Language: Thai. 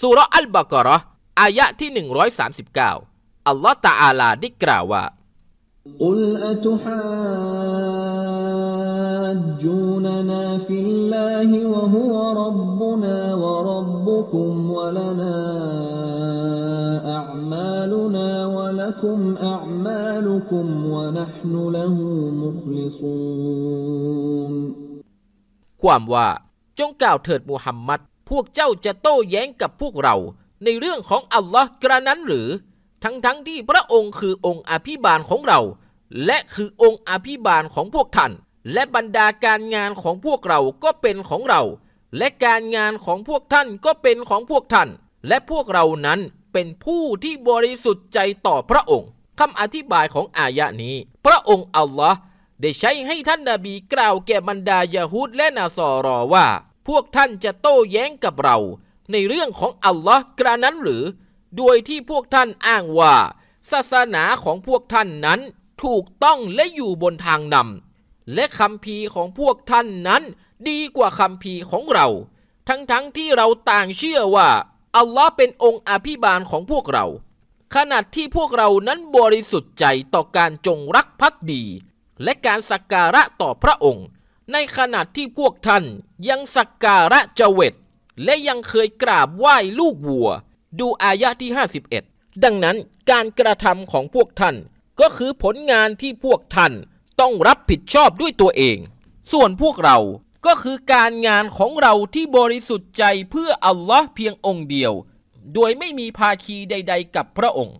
สุรอัลบากะเราะห์อายะที่ 139 อัลลอฮ์ตะอาลาได้กล่าวว่า قل أتحاجوننا في الله وهو ربنا وربكم ولنا أعمالنا ولكم أعمالكم ونحن له مخلصون ความว่าจงกล่าวเถิดมูฮัมมัด พวกเจ้าจะโต้แย้งกับพวกเราในเรื่องของอัลลอฮ์กระนั้นหรือ ทั้งๆทที่พระองค์คือองค์อภิบาลของเรา และคือองค์อภิบาลของพวกท่าน และบรรดาการงานของพวกเราก็เป็นของเรา และการงานของพวกท่านก็เป็นของพวกท่าน และพวกเรานั้นเป็นผู้ที่บริสุทธิ์ใจต่อพระองค์คำอธิบายของอายะนี้ พระองค์อัลลอฮ์ได้ใช้ให้ท่านนาบีกล่าวแก่บรรดายาฮูดและนาซอรอว่า พวกท่านจะโต้แย้งกับเรา ในเรื่องของอัลลอฮ์กระนั้นหรือ โดยที่พวกท่านอ้างว่า ศาสนาของพวกท่านนั้นถูกต้องและอยู่บนทางนำและคำพีของพวกท่านนั้น ดีกว่าคำพีของเรา ทั้งๆทที่เราต่างเชื่อว่าอัลลอฮ์เป็นองค์อภิบาลของพวกเรา ขณะที่พวกเรานั้นบริสุทธิ์ใจต่อการจงรักภักดี และการสักการะต่อพระองค์ ในขณะที่พวกท่านยังสักการะเจเวตและยังเคยกราบไหว้ลูกวัว ดูอายะที่ 51 ดังนั้นการกระทำของพวกท่าน ก็คือผลงานที่พวกท่านต้องรับผิดชอบด้วยตัวเอง ส่วนพวกเราก็คือการงานของเราที่บริสุทธิ์ใจเพื่ออัลลอฮ์เพียงองค์เดียว โดยไม่มีภาคีใด ๆ กับพระองค์